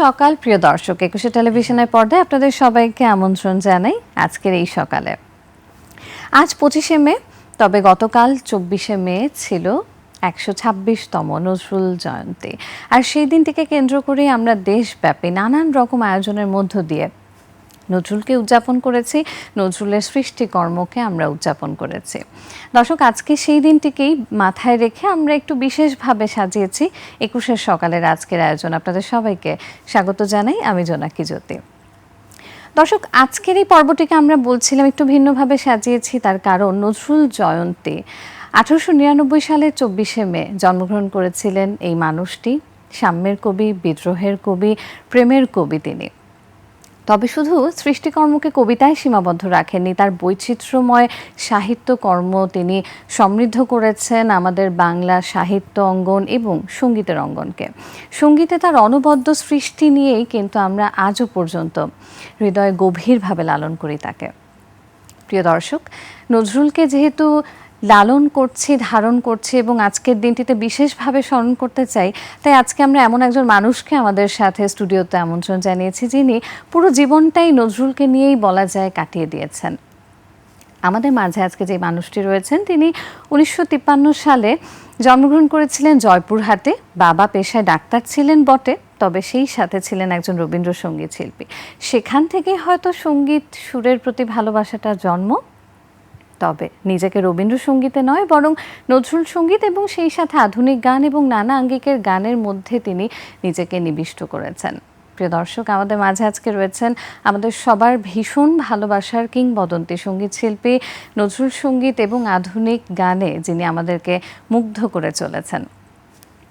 সকাল, প্রিয় দর্শক, একুশে টেলিভিশনের পর্দায় আপনাদের সবাইকে আমন্ত্রণ জানাই আজকের এই সকালে। আজ পঁচিশে মে, তবে গতকাল চব্বিশে মে ছিল একশো ছাব্বিশতম নজরুল জয়ন্তী। আর সেই দিনটিকে কেন্দ্র করে আমরা দেশব্যাপী নানান রকম আয়োজনের মধ্য দিয়ে নজরুলকে উদযাপন করেছি, নজরুলের সৃষ্টিকর্মকে আমরা উদযাপন করেছি। দর্শক, আজকে সেই দিনটিকেই মাথায় রেখে আমরা একটু বিশেষভাবে সাজিয়েছি একুশের সকালের আজকের আয়োজন। আপনাদের সবাইকে স্বাগত জানাই, আমি জোনাকি জ্যোতি। দর্শক, আজকের এই পর্বটিকে আমরা বলছিলাম একটু ভিন্নভাবে সাজিয়েছি, তার কারণ নজরুল জয়ন্তী আঠারোশো নিরানব্বই সালের চব্বিশে মে জন্মগ্রহণ করেছিলেন এই মানুষটি। সাম্যের কবি, বিদ্রোহের কবি, প্রেমের কবি তিনি। তবে শুধু সৃষ্টিকর্মকে কবিতায় সীমাবদ্ধ রাখেননি, তার বৈচিত্র্যময় সাহিত্যকর্ম তিনি সমৃদ্ধ করেছেন আমাদের বাংলা সাহিত্য অঙ্গন এবং সঙ্গীতের অঙ্গনকে। সঙ্গীতে তার অনবদ্য সৃষ্টি নিয়েই কিন্তু আমরা আজও পর্যন্ত হৃদয়ে গভীরভাবে লালন করি তাকে। প্রিয় দর্শক, নজরুলকে যেহেতু লালন করছি, ধারণ করছি এবং আজকের দিনটিতে বিশেষভাবে স্মরণ করতে চাই। তাই আজকে আমরা এমন একজন মানুষকে আমাদের সাথে স্টুডিওতে আমন্ত্রণ জানিয়েছি যিনি পুরো জীবনটাই নজরুলকে নিয়েই বলা যায় কাটিয়ে দিয়েছেন। আমাদের মাঝে আজকে যে মানুষটি রয়েছেন, তিনি উনিশশো তিপ্পান্ন সালে জন্মগ্রহণ করেছিলেন জয়পুরহাটে। বাবা পেশায় ডাক্তার ছিলেন বটে, তবে সেই সাথে ছিলেন একজন রবীন্দ্রসঙ্গীত শিল্পী। সেখান থেকেই হয়তো সংগীত সুরের প্রতি ভালোবাসাটা জন্ম। তবে নিজেকে রবীন্দ্রসঙ্গীতে নয়, বরং নজরুল সংগীত এবং সেই সাথে আধুনিক গান এবং নানা আঙ্গিকের গানের মধ্যে তিনি নিজেকে নিবিষ্ট করেছেন। প্রিয় দর্শক, আমাদের মাঝে আজকে রয়েছেন আমাদের সবার ভীষণ ভালোবাসার কিংবদন্তি সংগীত শিল্পী নজরুল সংগীত এবং আধুনিক গানে যিনি আমাদেরকে মুগ্ধ করে চলেছেন।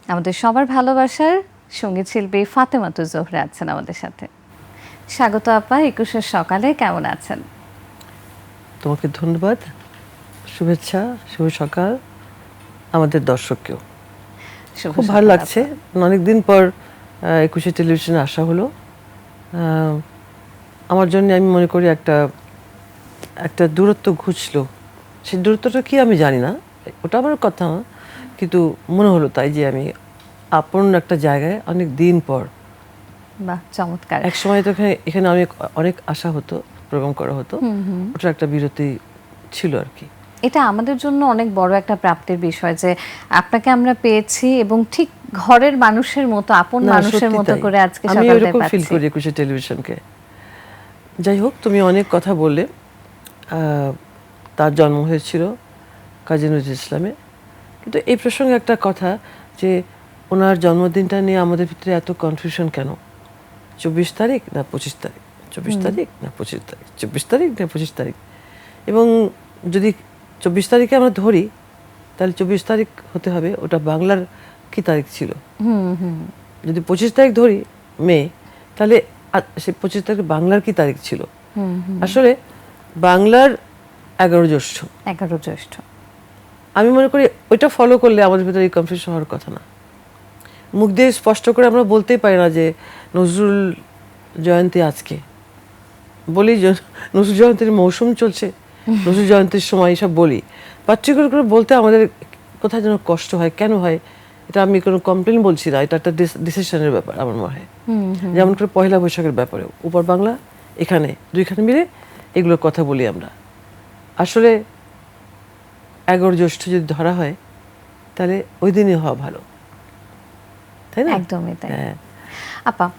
আমাদের সবার ভালোবাসার সংগীত শিল্পী ফাতেমাতু জোহরা আছেন আমাদের সাথে। স্বাগত আপা, একুশের সকালে কেমন আছেন? তোমাকে ধন্যবাদ। শুভেচ্ছা শুভ সকাল। আমাদের দর্শককেও। খুব ভালো লাগছে। অনেকদিন পর একুশে টেলিভিশনে আসা হলো। আমার জন্য আমি মনে করি একটা একটা দূরত্ব ঘুচলো। সেই দূরত্বটা কি আমি জানি না। ওটা আমার কথা কিন্তু মনে হলো তাই যে আমি আপন একটা জায়গায় অনেক দিন পর। বাহ চমৎকার। এক সময় তো এখানে এখানে অনেক অনেক আশা হতো। প্রোগ্রাম করা হতো ওটা একটা বিরতি ছিল আর কি। এটা আমাদের জন্য অনেক বড় একটা প্রাপ্তির বিষয় যে আপনাকে আমরা পেয়েছি এবং ঠিক ঘরের মানুষের মতো আপন মানুষের মতো করে আজকে আমি এরকম ফিল করি একুশে টেলিভিশনকে। যাই হোক তুমি অনেক কথা বললে। তার জন্ম হয়েছিল কাজী নজরুল ইসলামে। কিন্তু এই প্রসঙ্গে একটা কথা যে ওনার জন্মদিনটা নিয়ে আমাদের ভিতরে এত কনফিউশন কেন? চব্বিশ তারিখ না পঁচিশ তারিখ? চব্বিশ তারিখ না পঁচিশ তারিখ? চব্বিশ তারিখ না পঁচিশ তারিখ? এবং যদি চব্বিশ তারিখে আমরা ধরি তাহলে চব্বিশ তারিখ হতে হবে ওটা বাংলার কি তারিখ ছিল? হুম হুম। যদি পঁচিশ তারিখ ধরি মে তাহলে সে পঁচিশ তারিখ বাংলার কি তারিখ ছিল? আসলে বাংলার এগারো জ্যৈষ্ঠ। এগারো জ্যৈষ্ঠ। আমি মনে করি ওইটা ফলো করলে আমাদের ভিতরে এই কনফিউশন হওয়ার কথা না। মুখ দিয়ে স্পষ্ট করে আমরা বলতেই পারি না যে নজরুল জয়ন্তী আজকে। বলি যে- নজরুল জয়ন্তীর মৌসুম চলছে নজরুল জয়ন্তীর সময় এসব বলি। পার্টিকুলার করে বলতে আমাদের কোথায় যেন কষ্ট হয় কেন হয় এটা আমি কোনো কমপ্লেন বলছি না এটা একটা ডিসিশনের ব্যাপার আমার মনে হয়। যেমন করে পয়লা বৈশাখের ব্যাপারে উপর বাংলা এখানে দুইখানে মিলে এগুলোর কথা বলি আমরা। আসলে এগারো জ্যৈষ্ঠ যদি ধরা হয় তাহলে ওই দিনই হওয়া ভালো। তাই না? একদমই তাই। হ্যাঁ। আপা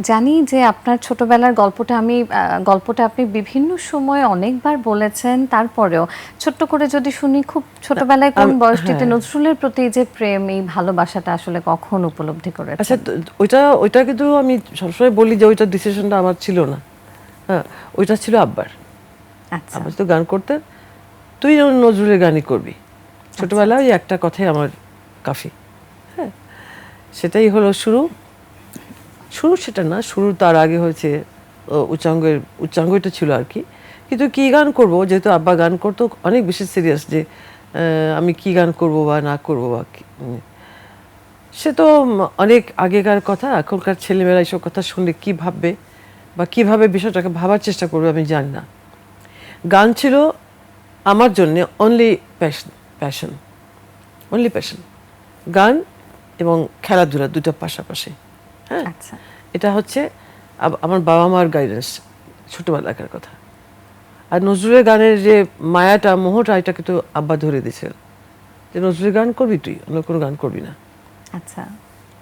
জানি যে আপনার ছোটবেলার গল্পটা আমি গল্পটা আপনি বিভিন্ন সময়ে অনেকবার বলেছেন তারপরেও ছোট্ট করে যদি শুনি খুব ছোটবেলায় কোন বয়সটিতে হ্যাঁ। নজরুলের প্রতি যে প্রেম এই ভালোবাসাটা আসলে কখন উপলব্ধি করে আচ্ছা ওইটা ওইটা কিন্তু আমি সবসময় বলি যে ওইটা ডিসিশনটা আমার ছিল না। হ্যাঁ ওইটা ছিল আব্বার। আচ্ছা। তো গান করতেন তুই নজরুলের গানই করবি। ছোটবেলায় ওই একটা কথাই আমার কাফি। হ্যাঁ সেটাই হলো শুরু। শুরু সেটা না, শুরু তার আগে হয়েছে উচ্চাঙ্গের, উচ্চাঙ্গটা ছিল আর কি। কিন্তু কি গান করব? যেহেতু আব্বা গান করতো, অনেক বেশি সিরিয়াস যে আমি কি গান করব বা না করব বা সে তো অনেক আগেকার কথা, এখনকার ছেলেমেয়েরা এইসব কথা শুনলে কি ভাববে বা কীভাবে বিষয়টাকে ভাবার চেষ্টা করবে আমি জানি না। গান ছিল আমার জন্যে only passion passion only passion গান এবং খেলাধুলা দুটো পাশাপাশি। হ্যাঁ? আচ্ছা। এটা হচ্ছে আমার বাবা মার গাইডেন্স ছোটবেলাকার কথা। আর নজরুলের গানের যে মায়াটা মোহটা এটা কিন্তু আব্বা ধরে দিয়েছিল যে নজরুলের গান করবি তুই অন্য কোনো গান করবি না। আচ্ছা।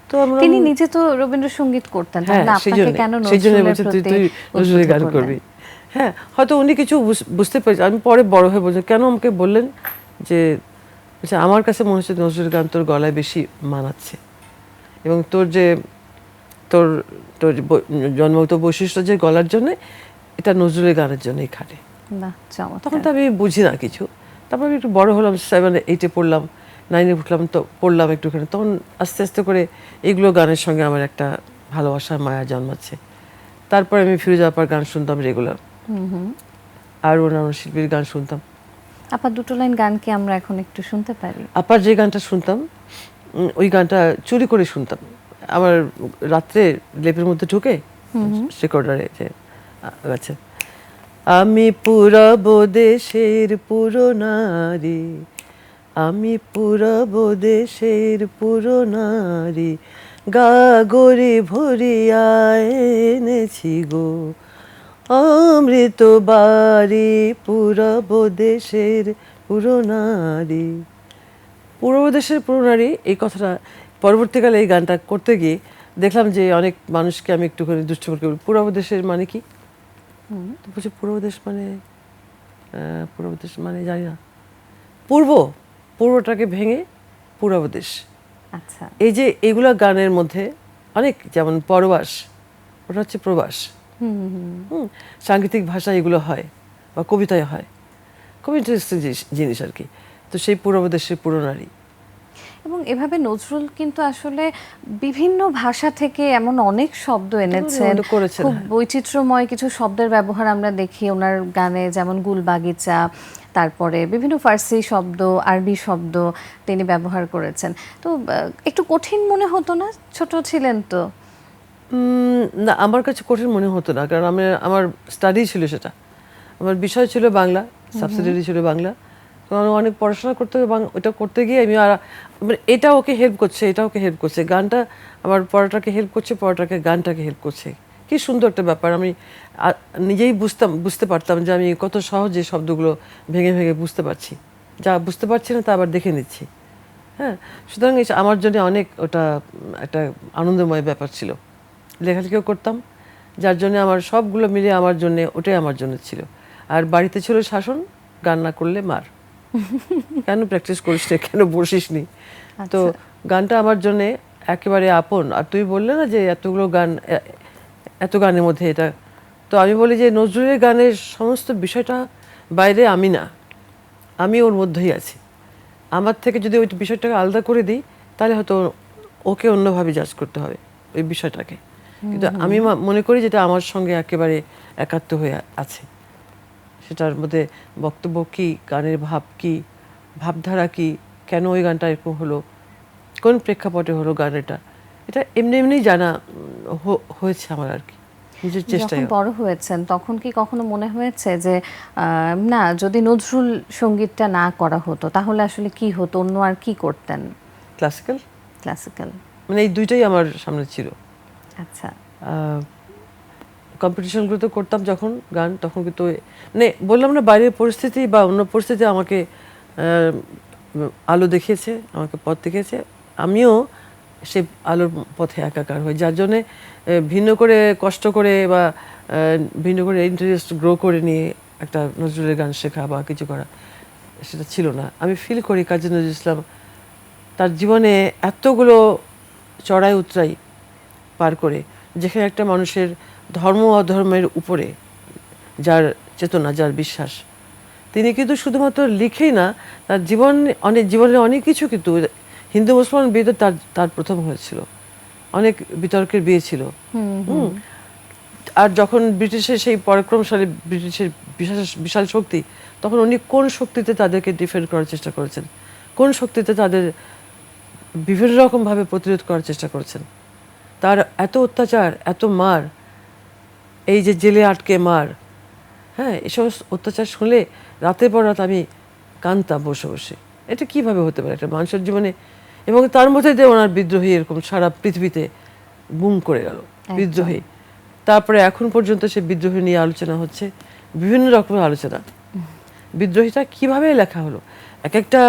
তো তিনি নিজে তো রবীন্দ্রসঙ্গীত করতেন হ্যাঁ তাহলে সেই আপনাকে জন্য। কেন নজরুলের গান করবি। হ্যাঁ হয়তো উনি কিছু বুঝ- বুঝতে পেরেছে। আমি পরে বড় হয়ে বলছি কেন আমাকে বললেন যে আমার কাছে মনে হচ্ছে নজরুলের গান তোর গলায় বেশি মানাচ্ছে। এবং তোর যে তোর তোর জন্মগত বৈশিষ্ট্য যে গলার জন্য এটা নজরুলের গানের জন্যই খাটে। তখন তো আমি বুঝি না কিছু। তারপর আমি একটু বড় হলাম সেভেন এইটে পড়লাম নাইনে উঠলাম তো পড়লাম একটুখানি। তখন আস্তে আস্তে করে এইগুলো গানের সঙ্গে আমার একটা ভালোবাসা মায়া জন্মাচ্ছে। তারপরে আমি ফিরোজা আপার গান শুনতাম রেগুলার হুম হুম। আর অন্যান্য শিল্পীর গান শুনতাম। আপা দুটো লাইন গান কি আমরা এখন একটু শুনতে পারি? আপার যে গানটা শুনতাম ওই গানটা চুরি করে শুনতাম। আমার রাত্রে লেপের মধ্যে ঢুকে রেকর্ডারে যে আছে আমি পুরব দেশের পুরো নারী আমি পুরব দেশের পুরো নারী গা গরে ভরিয়া এনেছি গো। অমৃত বাড়ি পুরব দেশের পুরো নারী। পূর্ব দেশের পুরো নারী এই কথাটা পরবর্তীকালে এই গানটা করতে গিয়ে দেখলাম যে অনেক মানুষকে আমি একটুখানি দুষ্ট করে। বলি, পূর্ব দেশের মানে কি? তো বলছে পূর্ব দেশ মানে পূর্ব দেশ মানে জানি না। পূর্ব পূর্বটাকে ভেঙে পূর্ব দেশ। আচ্ছা। এই যে এগুলো গানের মধ্যে অনেক যেমন পরবাস ওটা হচ্ছে প্রবাস। হুম সাংগীতিক ভাষা এগুলো হয় বা কবিতায় হয়। খুব ইন্টারেস্টিং জিনিস আর কি। তো সেই পূর্ব দেশের পুরো নারী। এবং এভাবে নজরুল কিন্তু আসলে বিভিন্ন ভাষা থেকে এমন অনেক শব্দ এনেছেন। খুব হ্যাঁ। বৈচিত্র্যময় কিছু শব্দের ব্যবহার আমরা দেখি ওনার গানে যেমন গুলবাগিচা তারপরে বিভিন্ন ফার্সি শব্দ আরবি শব্দ তিনি ব্যবহার করেছেন। তো একটু কঠিন মনে হতো না? ছোট ছিলেন তো। না আমার কাছে কঠিন মনে হতো না কারণ আমি আমার স্টাডি ছিল সেটা। আমার বিষয় ছিল বাংলা সাবসিডিয়ারি ছিল বাংলা। আমি অনেক পড়াশোনা করতে বাং- ওটা করতে গিয়ে আমি আর মানে এটা ওকে হেল্প করছে, এটা ওকে হেল্প করছে। গানটা, আমার পড়াটাকে হেল্প করছে, পড়াটাকে, গানটাকে হেল্প করছে। কি সুন্দর একটা ব্যাপার। আমি নিজেই বুঝতাম, বুঝতে পারতাম যে আমি কত সহজে শব্দগুলো ভেঙে ভেঙে বুঝতে পারছি। যা বুঝতে পারছি না তা আবার দেখে নিচ্ছি। হ্যাঁ? সুতরাং আমার জন্য অনেক ওটা, একটা আনন্দময় ব্যাপার ছিল। লেখালেখিও করতাম। যার জন্য আমার সবগুলো মিলে আমার জন্য, ওটাই আমার জন্য ছিল। আর বাড়িতে ছিল শাসন, গান না করলে মার। কেন প্র্যাকটিস করিস না? কেন বসিস নি? তো গানটা আমার জন্য একেবারে আপন। আর তুই বললে না যে এতগুলো গান এত গানের মধ্যে এটা। তো আমি বলি যে নজরুলের গানের সমস্ত বিষয়টা বাইরে আমি না। আমি ওর মধ্যেই আছি। আমার থেকে যদি ওই বিষয়টাকে আলাদা করে দিই তাহলে হয়তো ওকে অন্যভাবে জাজ করতে হবে ওই বিষয়টাকে। কিন্তু আমি মনে করি যেটা আমার সঙ্গে একেবারে একাত্ম হয়ে আছে। সেটার মধ্যে বক্তব্য কী গানের ভাব কি ভাবধারা কি কেন ওই গানটা এরকম হলো কোন প্রেক্ষাপটে হলো গান এটা এটা এমনি এমনি জানা হয়েছে আমার আর কি নিজের চেষ্টায় বড় হয়েছেন তখন কি কখনো মনে হয়েছে যে না যদি নজরুল সঙ্গীতটা না করা হতো তাহলে আসলে কি হতো অন্য আর কি করতেন? ক্লাসিক্যাল ক্লাসিক্যাল মানে এই দুইটাই আমার সামনে ছিল। আচ্ছা। কম্পিটিশনগুলোতে করতাম যখন গান, তখন কিন্তু মানে বললাম না বাইরের পরিস্থিতি বা অন্য পরিস্থিতি আমাকে আলো দেখিয়েছে, আমাকে পথ দেখিয়েছে। আমিও সে আলোর পথে একাকার হই, যার জন্যে ভিন্ন করে কষ্ট করে বা ভিন্ন করে ইন্টারেস্ট গ্রো করে নিয়ে একটা নজরুলের গান শেখা বা কিছু করা, সেটা ছিল না। আমি ফিল করি কাজী নজরুল ইসলাম তার জীবনে এতগুলো চড়াই উতরাই পার করে, যেখানে একটা মানুষের ধর্ম অধর্মের উপরে যার চেতনা যার বিশ্বাস। তিনি কিন্তু শুধুমাত্র লিখেই না তার জীবন অনেক জীবনের অনেক কিছু কিন্তু হিন্দু মুসলমান বিয়ে তার তার প্রথম হয়েছিল। অনেক বিতর্কের বিয়ে ছিল। হুম। আর যখন ব্রিটিশের সেই পরাক্রমশালী ব্রিটিশের বিশাল বিশাল শক্তি তখন উনি কোন শক্তিতে তাদেরকে ডিফেন্ড করার চেষ্টা করেছেন? কোন শক্তিতে তাদের বিভিন্ন রকমভাবে প্রতিরোধ করার চেষ্টা করেছেন? তার এত অত্যাচার এত মার এই যে জেলে আটকে মার। হ্যাঁ এসব অত্যাচার শুনলে রাতের পর রাত আমি কানতাম বসে বসে। এটা কীভাবে হতে পারে? একটা মানুষের জীবনে এবং তার মধ্যে দিয়ে ওনার বিদ্রোহী এরকম সারা পৃথিবীতে বুম করে গেল বিদ্রোহী। তারপরে এখন পর্যন্ত সে বিদ্রোহী নিয়ে আলোচনা হচ্ছে বিভিন্ন রকমের আলোচনা। বিদ্রোহীটা কীভাবে লেখা হলো? এক একটা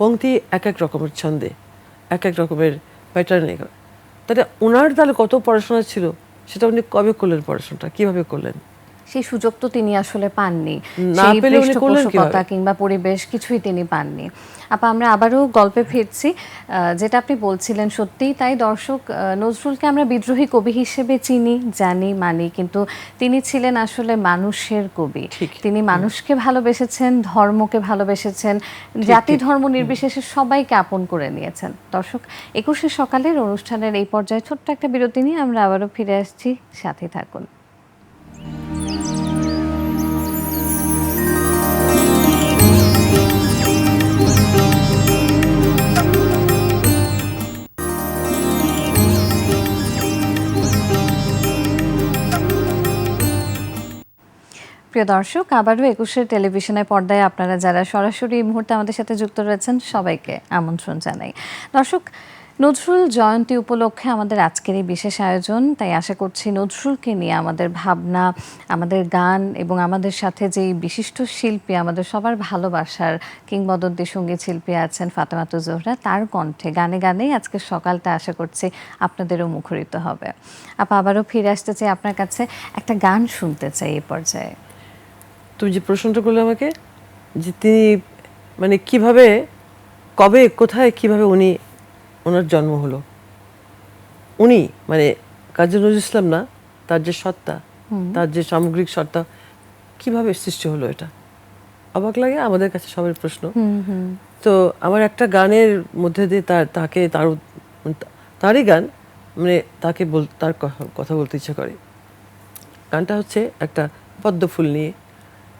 পংক্তি এক এক রকমের ছন্দে এক এক রকমের প্যাটার্নে তাহলে ওনার তাহলে কত পড়াশোনা ছিল? সেটা উনি কবে করলেন পড়াশোনাটা? কীভাবে করলেন? সেই সুযোগ তো তিনি আসলে পাননি। সেই পৃষ্ঠপোষকতা কিংবা পরিবেশ কিছুই তিনি পাননি। আপা আমরা আবারও গল্পে ফিরছি। যেটা আপনি বলছিলেন সত্যিই তাই দর্শক নজরুলকে আমরা বিদ্রোহী কবি হিসেবে চিনি জানি মানি কিন্তু তিনি ছিলেন আসলে মানুষের কবি। তিনি মানুষকে ভালোবেসেছেন ধর্মকে ভালোবেসেছেন জাতি ধর্ম নির্বিশেষে সবাইকে আপন করে নিয়েছেন। দর্শক একুশে সকালের অনুষ্ঠানের এই পর্যায়ে ছোট্ট একটা বিরতি নিয়ে আমরা আবারও ফিরে আসছি। সাথে থাকুন। প্রিয় দর্শক, আবারও একুশের টেলিভিশনের পর্দায় আপনারা যারা সরাসরি মুহূর্তে আমাদের সাথে যুক্ত রয়েছেন, সবাইকে আমন্ত্রণ জানাই। দর্শক, নজরুল জয়ন্তী উপলক্ষে আমাদের আজকের এই বিশেষ আয়োজন, তাই আশা করছি নজরুলকে নিয়ে আমাদের ভাবনা, আমাদের গান এবং আমাদের সাথে যেই বিশিষ্ট শিল্পী, আমাদের সবার ভালোবাসার কিংবদন্তি সংগীত শিল্পী আছেন ফাতেমাতু জোহরা, তার কণ্ঠে গানে গানেই আজকের সকালটা আশা করছি আপনাদেরও মুখরিত হবে। আপা, আবারও ফিরে আসতে চাই আপনার কাছে, একটা গান শুনতে চাই এই পর্যায়ে। তুমি যে প্রশ্নটা করলে আমাকে যে তিনি মানে কীভাবে কবে কোথায় কীভাবে উনি ওনার জন্ম হলো? উনি মানে কাজী নজরুল ইসলাম না তার যে সত্তা তার যে সামগ্রিক সত্তা কীভাবে সৃষ্টি হলো এটা? অবাক লাগে আমাদের কাছে সবার প্রশ্ন। তো আমার একটা গানের মধ্যে দিয়ে তার তাকে তার তারই গান মানে তাকে বল তার কথা- বলতে ইচ্ছা করে। গানটা হচ্ছে একটা পদ্ম ফুল নিয়ে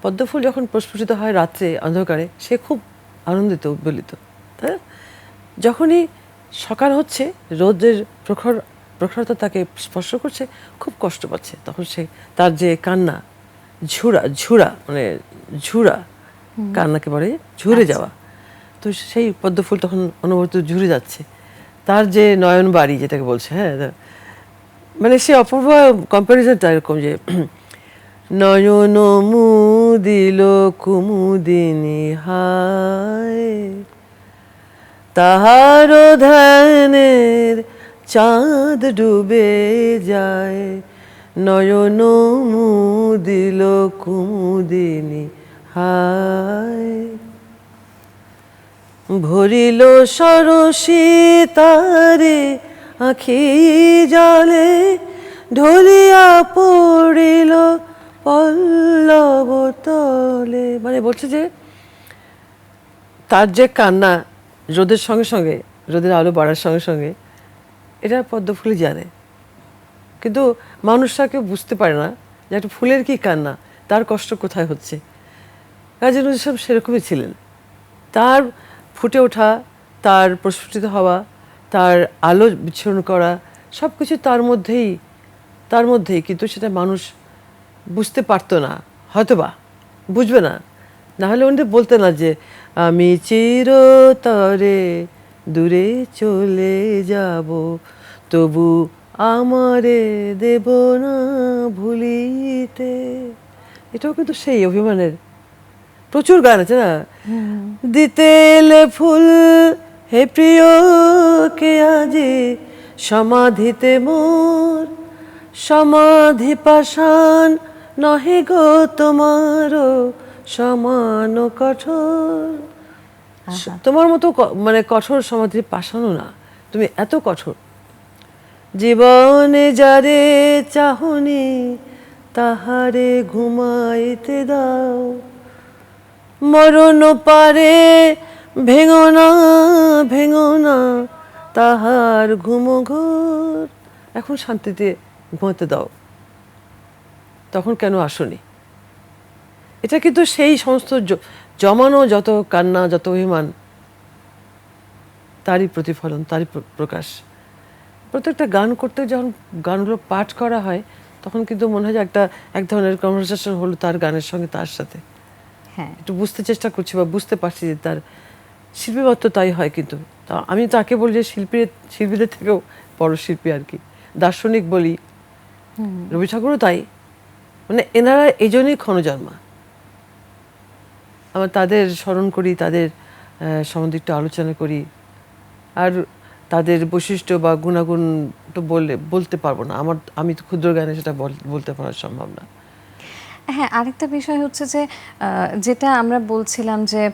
পদ্ম ফুল যখন প্রস্ফুটিত হয় রাত্রে অন্ধকারে সে খুব আনন্দিত উদ্বেলিত তাই যখনই সকাল হচ্ছে রোদের প্রখর প্রখরতা তাকে স্পর্শ করছে খুব কষ্ট পাচ্ছে। তখন সে তার যে কান্না ঝুরা ঝুরা মানে ঝুরা কান্নাকে বলে ঝুরে যাওয়া। তো সেই পদ্মফুল তখন অনুভূত ঝুরে যাচ্ছে। তার যে নয়ন বাড়ি যেটাকে বলছে হ্যাঁ মানে সে অপূর্ব কম্প্যারিজনটা এরকম যে নয়ন মুদিল কুমুদিনী হায়। তাহার ধ্যানের চাঁদ ডুবে যায়। নয়ন মুদিল কুমুদিনী হায়। ভরিল সরসী তারে আখি জলে ঢলিয়া পড়িল পল্লব তলে। মানে বলছে যে, তার যে কান্না রোদের সঙ্গে সঙ্গে, রোদের আলো বাড়ার সঙ্গে সঙ্গে, এটা পদ্ম ফুলই জানে। কিন্তু মানুষরা কেউ বুঝতে পারে না যে একটা ফুলের কি কান্না, তার কষ্ট কোথায় হচ্ছে। কাজী নজরুল ইসলাম সেরকমই ছিলেন। তার ফুটে ওঠা, তার প্রস্ফুটিত হওয়া, তার আলো বিচ্ছুরণ করা সব কিছু তার মধ্যেই তার মধ্যেই। কিন্তু সেটা মানুষ বুঝতে পারতো না হয়তোবা বুঝবে না। না হলে উনি বলতে না যে আমি চিরতরে দূরে চলে যাব তবু আমারে দেব না ভুলিতে। এটাও কিন্তু সেই অভিমানের প্রচুর গান আছে না? দিতে এলে ফুল হে প্রিয় কে আজি সমাধিতে মোর সমাধি পাষাণ নহে গো তোমার সমান কঠোর। তোমার মতো মানে কঠোর সমাধি পাশানো না। তুমি এত কঠোর। জীবনে যারে চাহনি তাহারে ঘুমাইতে দাও। মরণ পারে ভেঙো না ভেঙো না তাহার ঘুমো ঘোর এখন শান্তিতে ঘুমাতে দাও। তখন কেন আসনি? এটা কিন্তু সেই সমস্ত জমানো যত কান্না যত অভিমান তারই প্রতিফলন তারই প্র- প্রকাশ। প্রত্যেকটা গান করতে যখন গানগুলো পাঠ করা হয় তখন কিন্তু মনে হয় যে একটা এক ধরনের কনভারসেশন হলো তার গানের সঙ্গে তার সাথে। হ্যাঁ। একটু বুঝতে চেষ্টা করছি বা বুঝতে পারছি যে তার শিল্পীমত্ব তাই হয় কিন্তু। তা আমি তাকে বলি যে শিল্পী শিল্পীদের থেকেও বড় শিল্পী আর কি। দার্শনিক বলি। রবি ঠাকুরও তাই। মানে এনারা এই জন্যই ক্ষণজন্মা। আমরা তাদের স্মরণ করি, তাদের সম্বন্ধে একটু আলোচনা করি। আর তাদের বৈশিষ্ট্য বা গুণাগুণ তো বললে বলতে পারব না। আমার, আমি তো ক্ষুদ্র জ্ঞানে সেটা বল- বলতে পারা সম্ভব না। হ্যাঁ আরেকটা বিষয় হচ্ছে যে যেটা আমরা বলছিলাম যে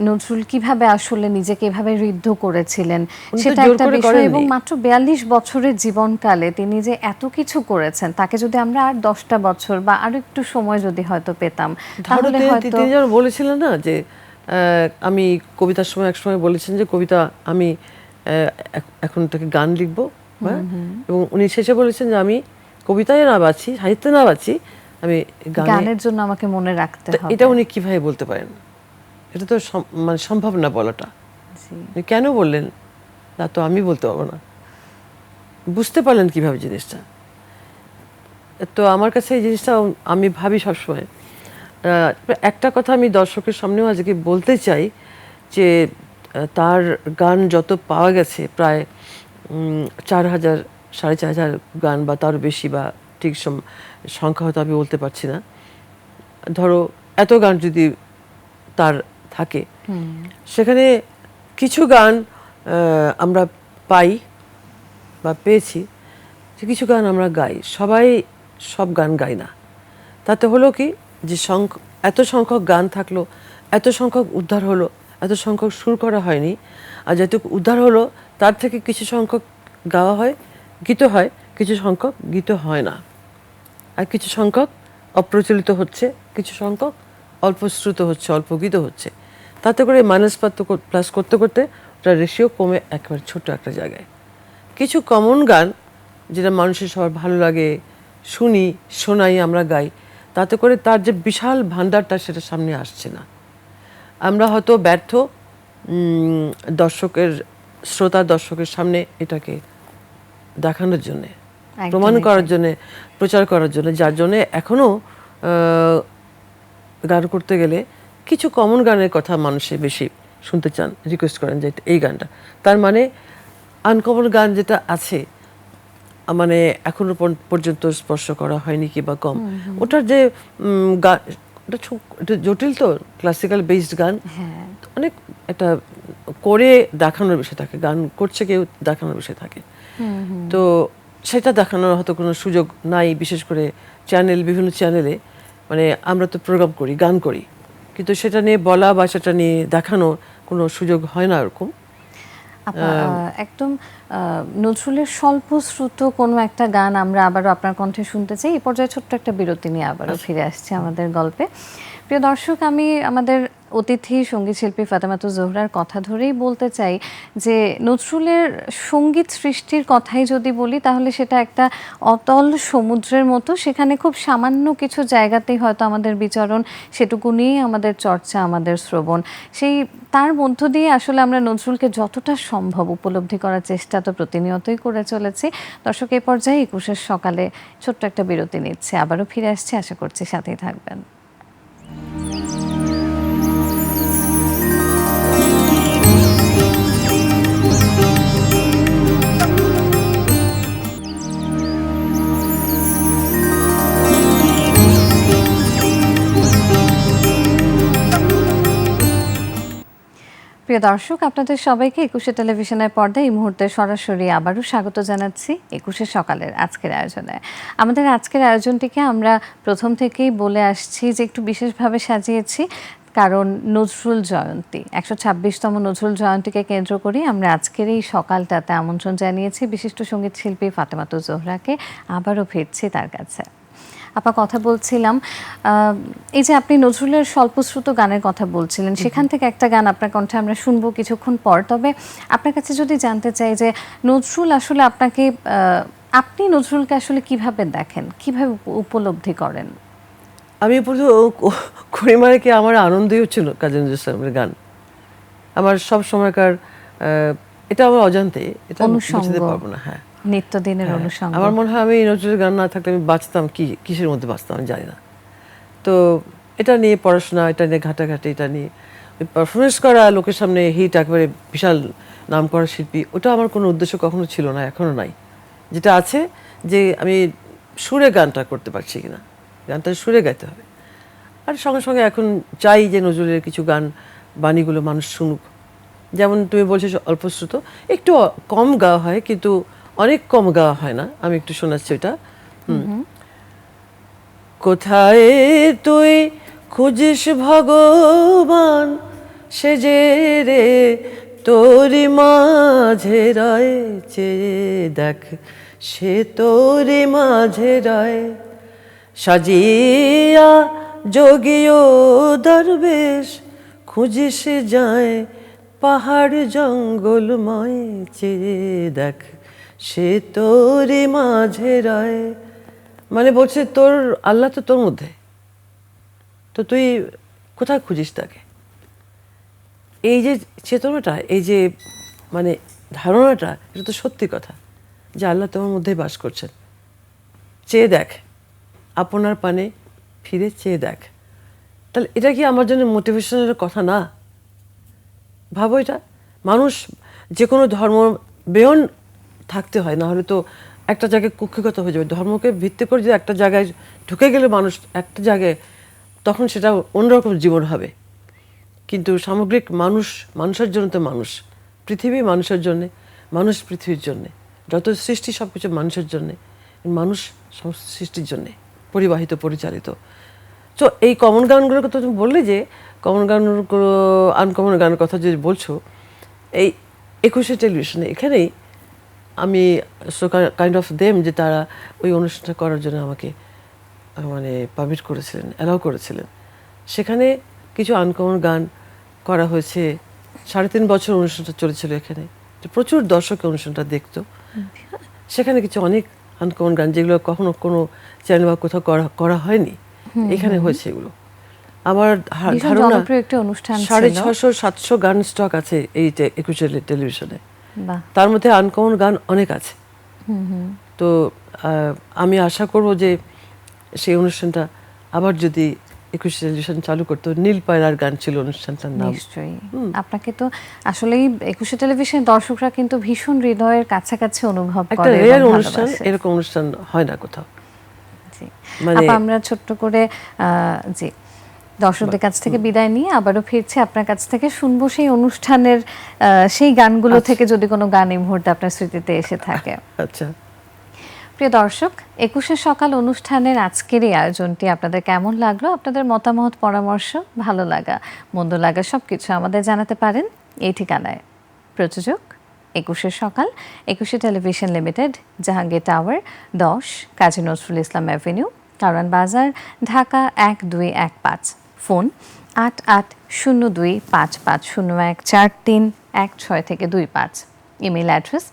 নজরুল কীভাবে আসলে নিজেকে এভাবে ঋদ্ধ করেছিলেন? সেটা একটা বিষয় এবং মাত্র বিয়াল্লিশ বছরের জীবনকালে তিনি যে এত কিছু করেছেন তাকে যদি আমরা আর দশটা বছর বা আরও একটু সময় যদি হয়তো পেতাম তাহলে হয়তো তিনি যেন বলেছিলেন না যে আমি কবিতার সময় এক সময় বলেছেন যে কবিতা আমি এখন তাকে গান লিখব। হ্যাঁ? এবং উনি শেষে বলেছেন যে আমি কবিতায় না বাঁচি সাহিত্যে না বাঁচি আমি গানের জন্য আমাকে মনে রাখতে হবে। এটা উনি কীভাবে বলতে পারেন? এটা তো সম- মানে সম্ভব না বলাটা। কেন বললেন? না তো আমি বলতে পারব না। বুঝতে পারলেন কীভাবে জিনিসটা? তো আমার কাছে এই জিনিসটা আমি ভাবি সবসময়। একটা কথা আমি দর্শকের সামনেও আজকে বলতে চাই যে তার গান যত পাওয়া গেছে প্রায় চার হাজার সাড়ে চার হাজার গান বা তার বেশি বা ঠিক সম- সংখ্যা হয়তো আমি বলতে পারছি না। ধরো এত গান যদি তার থাকে। সেখানে কিছু গান আমরা পাই বা পেয়েছি যে কিছু গান আমরা গাই। সবাই সব গান গাই না। তাতে হলো কি যে সংখ এত সংখ্যক গান থাকল এত সংখ্যক উদ্ধার হলো এত সংখ্যক সুর করা হয়নি। আর যেটুকু উদ্ধার হলো তার থেকে কিছু সংখ্যক গাওয়া হয় গীত হয় কিছু সংখ্যক গীত হয় না। আর কিছু সংখ্যক অপ্রচলিত হচ্ছে কিছু সংখ্যক অল্প শ্রুত হচ্ছে অল্প গীত হচ্ছে। তাতে করে মাইনাস পাত্র প্লাস করতে করতে ওটা রেশিও কমে একেবারে ছোট একটা জায়গায়। কিছু কমন গান যেটা মানুষের সবার ভালো লাগে শুনি শোনাই আমরা গাই তাতে করে তার যে বিশাল ভান্ডারটা সেটা সামনে আসছে না। আমরা হয়তো ব্যর্থ দর্শকের শ্রোতা দর্শকের সামনে এটাকে দেখানোর জন্যে প্রমাণ করার জন্যে প্রচার করার জন্য যার জন্যে এখনও আহ, গান করতে গেলে কিছু কমন গানের কথা মানুষে বেশি শুনতে চান রিকোয়েস্ট করেন যে এই গানটা। তার মানে আনকমন গান যেটা আছে মানে এখনও পর- পর্যন্ত স্পর্শ করা হয়নি কি বা কম ওটার যে গান এটা জটিল তো ক্লাসিক্যাল বেসড গান। হ্যাঁ। অনেক একটা করে দেখানোর বিষয় থাকে গান করছে কেউ দেখানোর বিষয় থাকে। তো সেটা দেখানোর হয়তো কোনো সুযোগ নাই বিশেষ করে চ্যানেল বিভিন্ন চ্যানেলে মানে আমরা তো প্রোগ্রাম করি গান করি। কিন্তু সেটা নিয়ে বলা বা সেটা নিয়ে দেখানো কোনো সুযোগ হয় না ওরকম। একদম নজরুলের স্বল্প শ্রুত কোনো একটা গান আমরা আবারও আপনার কণ্ঠে শুনতে চাই। এই পর্যায়ে ছোট্ট একটা বিরতি নিয়ে আবারও ফিরে আসছে আমাদের গল্পে। প্রিয় দর্শক আমি আমাদের অতিথি সংগীত শিল্পী ফাতেমাতু জোহরার কথা ধরেই বলতে চাই যে নজরুলের সংগীত সৃষ্টির কথাই যদি বলি, তাহলে সেটা একটা অতল সমুদ্রের মতো। সেখানে খুব সামান্য কিছু জায়গাতেই হয়তো আমাদের বিচরণ সেটুকু নিয়েই আমাদের চর্চা, আমাদের শ্রবণ। সেই তার মধ্য দিয়ে আসলে আমরা নজরুলকে যতটা সম্ভব উপলব্ধি করার চেষ্টা তো প্রতিনিয়তই করে চলেছি। দর্শক এই পর্যায়ে একুশের সকালে ছোট্ট একটা বিরতি নিচ্ছে। আবারও ফিরে আসছে, আশা করছি সাথেই থাকবেন। প্রিয় দর্শক, আপনাদের সবাইকে একুশে টেলিভিশনের পর্দায় এই মুহূর্তে সরাসরি আবারও স্বাগত জানাচ্ছি একুশে সকালের আজকের আয়োজনে। আমাদের আজকের আয়োজনটিকে আমরা প্রথম থেকেই বলে আসছি যে একটু বিশেষভাবে সাজিয়েছি, কারণ নজরুল জয়ন্তী, একশো ছাব্বিশতম নজরুল জয়ন্তীকে কেন্দ্র করে আমরা আজকের এই সকালটাতে আমন্ত্রণ জানিয়েছি বিশিষ্ট সংগীত শিল্পী ফাতেমাতু জোহরাকে। আবারও ফিরছি তার কাছে। আপা কথা বলছিলাম। এই যে আপনি নজরুলের স্বল্পশ্রুত গানের কথা বলছিলেন সেখান থেকে একটা গান আপনার কণ্ঠে আমরা শুনব কিছুক্ষণ পর। তবে আপনার কাছে যদি জানতে চাই যে নজরুল আসলে আপনাকে আপনি নজরুলকে আসলে কীভাবে দেখেন কীভাবে উপ- উপলব্ধি করেন? আমি করিমারে কি আমার আনন্দই হচ্ছিল কাজী নজরুল ইসলামের গান। আমার সব সময়কার এটা আমার অজান্তে এটা আমি বুঝতে পারব না হ্যাঁ। নিত্যদিনের হ্যাঁ, অনুষঙ্গ আমার মনে হয় আমি নজরুলের গান না থাকলে আমি বাঁচতাম কি কিসের মধ্যে বাঁচতাম আমি জানি না। তো এটা নিয়ে পড়াশোনা এটা নিয়ে ঘাটাঘাটি এটা নিয়ে পারফরমেন্স করা লোকের সামনে হিট একবারে বিশাল নাম করা শিল্পী ওটা আমার কোনো উদ্দেশ্য কখনো ছিল না এখনও নাই। যেটা আছে যে আমি সুরে গানটা করতে পারছি কিনা গানটা সুরে গাইতে হবে। আর সঙ্গে সঙ্গে এখন চাই যে নজরুলের কিছু গান বাণীগুলো মানুষ শুনুক। যেমন তুমি বলছো যে অল্প শ্রুত একটু কম গাওয়া হয় কিন্তু অনেক কম গাওয়া হয় না আমি একটু শোনাচ্ছি ওটা কোথায় তুই খুঁজিস ভগবান সে যে রে তোরি মাঝে রয়েছে দেখ সে তোরি মাঝে রয়। সাজিয়া যোগীয় দরবেশ খুঁজিস যায় পাহাড় জঙ্গলময় চেয়ে দেখ সে তোরে মাঝে রয়। মানে বলছে, তোর, আল্লাহ তো তোর মধ্যে। তো তুই কোথায় খুঁজিস তাকে? এই যে চেতনাটা, এই যে মানে ধারণাটা, এটা তো সত্যি কথা যে আল্লাহ তোমার মধ্যেই বাস করছেন। চেয়ে দেখ, আপনার পানে ফিরে চেয়ে দেখ। তাহলে এটা কি আমার জন্য মোটিভেশনের কথা না? ভাবো এটা। মানুষ যে কোনো ধর্ম বেয়ন থাকতে হয়, না হলে তো একটা জায়গায় কুক্ষিগত হয়ে যাবে। ধর্মকে ভিত্তি করে যদি একটা জায়গায় ঢুকে গেলে মানুষ একটা জায়গায়, তখন সেটা অন্যরকম জীবন হবে। কিন্তু সামগ্রিক মানুষ, মানুষের জন্য তো মানুষ। পৃথিবী মানুষের জন্যে, মানুষ পৃথিবীর জন্যে। যত সৃষ্টি সব কিছু মানুষের জন্যে, মানুষ সমস্ত সৃষ্টির জন্যে, পরিবাহিত, পরিচালিত। তো এই কমন গানগুলোর কথা তুমি বললে যে কমন গানগুলো আনকমন গানের কথা যদি বলছো, এই একুশে টেলিভিশনে এখানেই আমি সো কাইন্ড অফ দেম যে তারা ওই অনুষ্ঠানটা করার জন্য আমাকে মানে পারমিট করেছিলেন অ্যালাউ করেছিলেন। সেখানে কিছু আনকমন গান করা হয়েছে। সাড়ে তিন বছর অনুষ্ঠানটা চলেছিল এখানে। প্রচুর দর্শক অনুষ্ঠানটা দেখতো। সেখানে কিছু অনেক আনকমন গান যেগুলো কখনো কোনো চ্যানেল বা কোথাও করা করা হয়নি। এখানে হয়েছে এগুলো। আমার ধারণা অনুষ্ঠান সাড়ে ছশো সাতশো গান স্টক আছে এই একুশে টেলিভিশনে। তার মধ্যে আনকমন গান অনেক আছে। তো আমি আশা করব যে সেই অনুষ্ঠানটা আবার যদি একুশে টেলিভিশন চালু করতো নীল পায়রার গান ছিল অনুষ্ঠানটার নাম। নিশ্চয়ই। আপনাকে তো আসলেই একুশে টেলিভিশন দর্শকরা কিন্তু ভীষণ হৃদয়ের কাছাকাছি অনুভব একটা করে রেয়ার অনুষ্ঠান এরকম অনুষ্ঠান হয় না কোথাও। মানে- আমরা ছোট্ট করে জি। দর্শকদের কাছ থেকে বিদায় নিয়ে আবারও ফিরছি আপনার কাছ থেকে শুনব সেই অনুষ্ঠানের সেই গানগুলো আচ্ছা। থেকে যদি কোনো গান এই মুহূর্তে আপনার স্মৃতিতে এসে থাকে। আচ্ছা। প্রিয় দর্শক একুশে সকাল অনুষ্ঠানের আজকের এই আয়োজনটি আপনাদের কেমন লাগল? আপনাদের মতামত পরামর্শ ভালো লাগা মন্দ লাগা সব কিছু আমাদের জানাতে পারেন এই ঠিকানায়। প্রযোজক একুশে সকাল একুশে টেলিভিশন লিমিটেড জাহাঙ্গীর টাওয়ার দশ কাজী নজরুল ইসলাম অ্যাভিনিউ কারণ বাজার ঢাকা এক দুই এক পাঁচ। ফোন আট আট শূন্য দুই পাঁচ পাঁচ শূন্য এক চার তিন এক ছয় থেকে দুই পাঁচ। ইমেল অ্যাড্রেস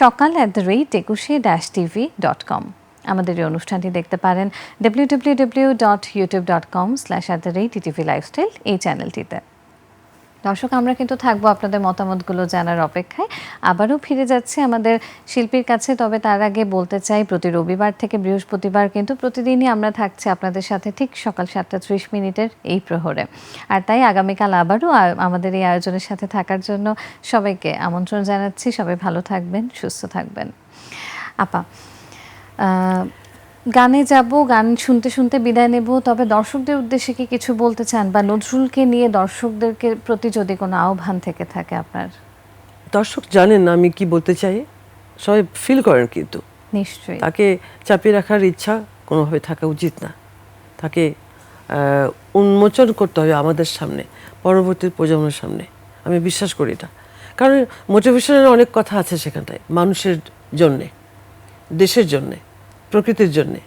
সকাল at the rate Ekushey dash TV dot com আমাদের এই অনুষ্ঠানটি দেখতে পারেন W W W dot YouTube dot com slash at the rate TV lifestyle এই চ্যানেলটিতে দর্শক, আমরা কিন্তু থাকব আপনাদের মতামতগুলো জানার অপেক্ষায়। আবারও ফিরে যাচ্ছে আমাদের শিল্পীর কাছে, তবে তার আগে বলতে চাই, প্রতি রবিবার থেকে বৃহস্পতিবার কিন্তু প্রতিদিনই আমরা থাকছি আপনাদের সাথে ঠিক সকাল সাতটা ত্রিশ মিনিটের এই প্রহরে। আর তাই আগামীকাল আবারও আমাদের এই আয়োজনের সাথে থাকার জন্য সবাইকে আমন্ত্রণ জানাচ্ছি। সবাই ভালো থাকবেন, সুস্থ থাকবেন। আপা গানে যাব গান শুনতে শুনতে বিদায় নেব তবে দর্শকদের উদ্দেশ্যে কি কিছু বলতে চান? বা নজরুলকে নিয়ে দর্শকদেরকে প্রতি যদি কোনো আহ্বান থেকে থাকে আপনার? দর্শক জানেন না আমি কি বলতে চাই। সবাই ফিল করেন কিন্তু। নিশ্চয়ই। তাকে চাপিয়ে রাখার ইচ্ছা কোনোভাবে থাকা উচিত না। তাকে উন্মোচন করতে হবে আমাদের সামনে পরবর্তী প্রজন্মের সামনে। আমি বিশ্বাস করি এটা। কারণ মোটিভেশনের অনেক কথা আছে সেখানটায় মানুষের জন্যে দেশের জন্যে। প্রকৃতির জন্যে।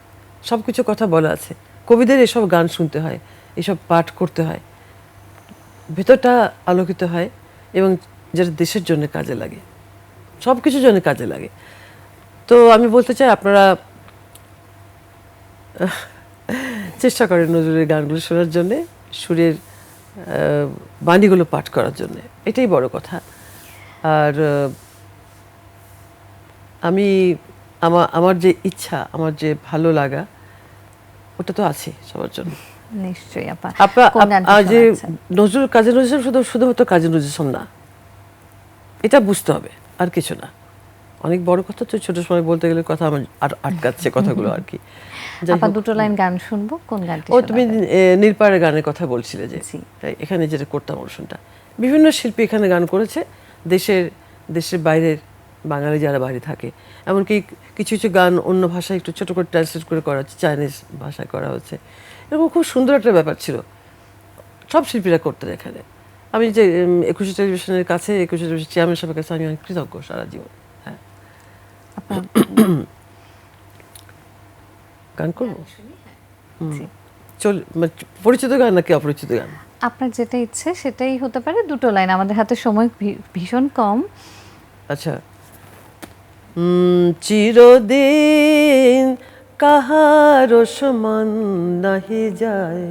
সব কিছু কথা বলা আছে। কবিদের এসব গান শুনতে হয়, এসব পাঠ করতে হয়। ভেতরটা আলোকিত হয় এবং যেটা দেশের জন্য কাজে লাগে। সব কিছুর জন্য কাজে লাগে। তো আমি বলতে চাই, আপনারা চেষ্টা করেন নজরুলের গানগুলো শোনার জন্যে, সুরের বাণীগুলো পাঠ করার জন্য। এটাই বড় কথা। আর আমি আমার আমার যে ইচ্ছা আমার যে ভালো লাগা ওটা তো আছে সবার জন্য। নিশ্চয়ই আপা। আপনার যে নজরুল কাজী নজরুল শুধু শুধুমাত্র কাজী নজরুল না। এটা বুঝতে হবে আর কিছু না। অনেক বড় কথা তো ছোট সময় বলতে গেলে কথা আমার আর আটকাচ্ছে কথাগুলো আর কি। আপা দুটো লাইন গান শুনব কোন গানটি ও তুমি? নীলপাড়ের গানের কথা বলছিলে যে। তাই এখানে যেটা করতাম অনুষ্ঠানটা বিভিন্ন শিল্পী এখানে গান করেছে দেশের দেশের বাইরের বাঙালি যারা বাইরে থাকে। এমনকি কিছু কিছু গান অন্য ভাষায় একটু ছোটো করে ট্রান্সলেট করে করা হচ্ছে চাইনিজ ভাষায় করা হচ্ছে। এরকম খুব সুন্দর একটা ব্যাপার ছিল। সব শিল্পীরা করতেন এখানে। আমি যে একুশে টেলিভিশনের কাছে একুশে টেলিভিশন চেয়ারম্যান সাহেবের কাছে আমি অনেক কৃতজ্ঞ সারা জীবন। হ্যাঁ। গান করব? জি। চল মানে পরিচিত গান নাকি অপরিচিত গান? আপনার যেটা ইচ্ছে সেটাই হতে পারে দুটো লাইন। আমাদের হাতে সময় ভীষণ কম। আচ্ছা। চিরদিন কাহার সমান নাহি যায়।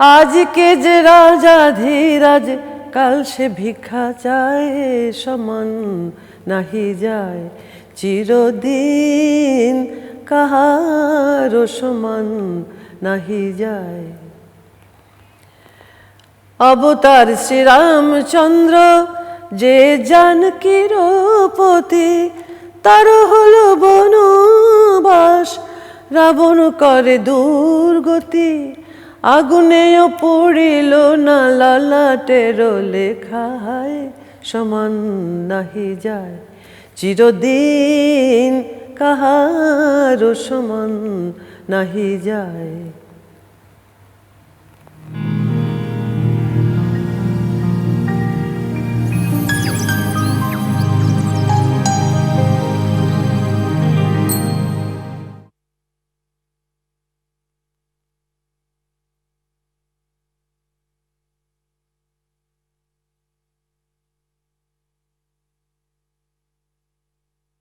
আজকে যে রাজা ধীরাজ, কাল সে ভিক্ষা চায়, সমান নাহি যায়। চিরদিন কাহার সমান নাহি যায়। অবতার শ্রীরামচন্দ্র যে জানকীর পতি তার হলো বনবাস। রাবণ করে দুর্গতি আগুনেও পড়িল না লালাটের লেখায় সমান নাহি যায়। চিরদিন কাহার সমান নাহি যায়।